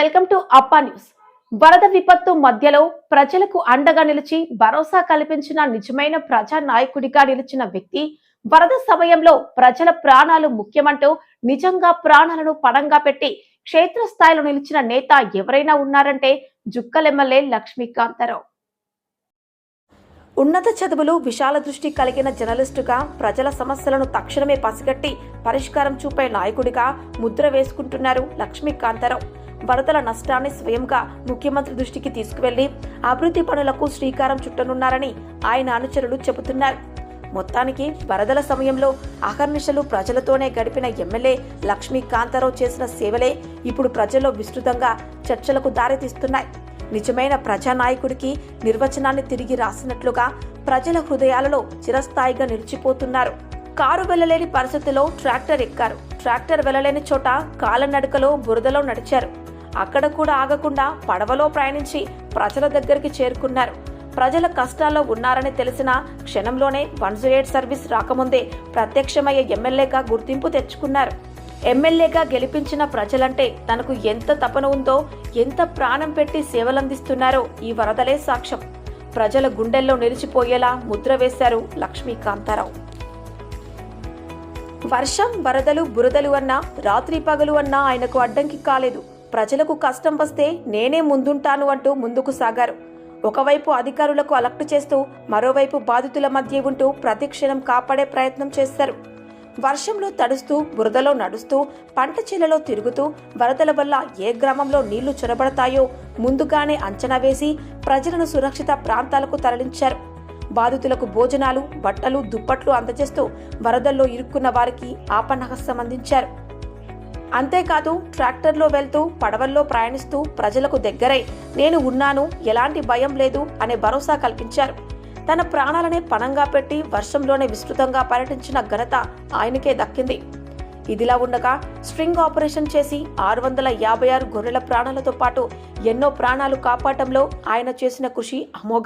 Welcome అప్పా news. వరద విపత్తు మధ్యలో ప్రజలకు అండగా నిలిచి భరోసా కల్పించిన నిజమైన ప్రజా నాయకుడిగా నిలిచిన వ్యక్తి వరద సమయంలో ప్రజల ప్రాణాలు ముఖ్యమంటూ నిజంగా ప్రాణాలను పణంగా పెట్టి క్షేత్రస్థాయిలో నిలిచిన నేత ఎవరైనా ఉన్నారంటే జుక్కల్ ఎమ్మెల్యే లక్ష్మీకాంతారావు. ఉన్నత చదువులు విశాల దృష్టి కలిగిన జర్నలిస్టుగా ప్రజల సమస్యలను తక్షణమే పసిగట్టి పరిష్కారం చూపే నాయకుడిగా ముద్ర వేసుకుంటున్నారు లక్ష్మీకాంతారావు. వరదల నష్టాన్ని స్వయంగా ముఖ్యమంత్రి దృష్టికి తీసుకువెళ్ళి అభివృద్ధి పనులకు శ్రీకారం చుట్టనున్నారని ఆయన అనుచరులు చెబుతున్నారు. మొత్తానికి వరదల సమయంలో అహర్నిశలు ప్రజలతోనే గడిపిన ఎమ్మెల్యే లక్ష్మీకాంతారావు చేసిన సేవలే ఇప్పుడు ప్రజల్లో విస్తృతంగా చర్చలకు దారితీస్తున్నాయి. నిజమైన ప్రజానాయకుడికి నిర్వచనాన్ని తిరిగి రాసినట్లుగా ప్రజల హృదయాలలో చిరస్థాయిగా నిలిచిపోతున్నారు. కారు వెళ్ళలేని పరిస్థితిలో ట్రాక్టర్ ఎక్కారు. ట్రాక్టర్ వెళ్ళలేని చోట కాలనడకలో బురదలో నడిచారు. అక్కడ కూడా ఆగకుండా పడవలో ప్రయాణించి ప్రజల దగ్గరికి చేరుకున్నారు. ప్రజల కష్టాల్లో ఉన్నారని తెలిసిన క్షణంలోనే వన్ జీరో ఎయిట్ సర్వీస్ రాకముందే ప్రత్యక్షమయ్యే ఎమ్మెల్యేగా గుర్తింపు తెచ్చుకున్నారు. ఎమ్మెల్యేగా గెలిపించిన ప్రజలంటే తనకు ఎంత తపన ఉందో ఎంత ప్రాణం పెట్టి సేవలందిస్తున్నారో ఈ వరదలే సాక్ష్యం. ప్రజల గుండెల్లో నిలిచిపోయేలా ముద్ర వేశారు లక్ష్మీకాంతారావు. వర్షం వరదలు బురదలు అన్నా రాత్రి పగలు అన్నా ఆయనకు అడ్డంకి కాలేదు. ప్రజలకు కష్టం వస్తే నేనే ముందుంటాను అంటూ ముందుకు సాగారు. ఒకవైపు అధికారులకు అలక్ట్ చేస్తూ మరోవైపు బాధితుల మధ్య ఉంటూ ప్రతి క్షణం కాపాడే ప్రయత్నం చేశారు వర్షంలో తడుస్తూ బురదలో నడుస్తూ పంట చేలలో తిరుగుతూ వరదల వల్ల ఏ గ్రామంలో నీళ్ళు చొరబడతాయో ముందుగానే అంచనా వేసి ప్రజలను సురక్షిత ప్రాంతాలకు తరలించారు. బాధితులకు భోజనాలు బట్టలు దుప్పట్లు అందజేస్తూ వరదల్లో ఇరుక్కున్న వారికి ఆపన్నహస్తం అందించారు. అంతేకాదు ట్రాక్టర్లో వెళ్తూ పడవల్లో ప్రయాణిస్తూ ప్రజలకు దగ్గరై నేను ఉన్నాను ఎలాంటి భయం లేదు అనే భరోసా కల్పించారు. తన ప్రాణాలనే పణంగా పెట్టి వర్షంలోనే విస్తృతంగా పర్యటించిన ఘనత ఆయనకే దక్కింది. ఇదిలా ఉండగా స్ట్రింగ్ ఆపరేషన్ చేసి ఆరు వందల యాభై ఆరు గొర్రెల ప్రాణాలతో పాటు ఎన్నో ప్రాణాలు కాపాడటంలో ఆయన చేసిన కృషి అమోఘ.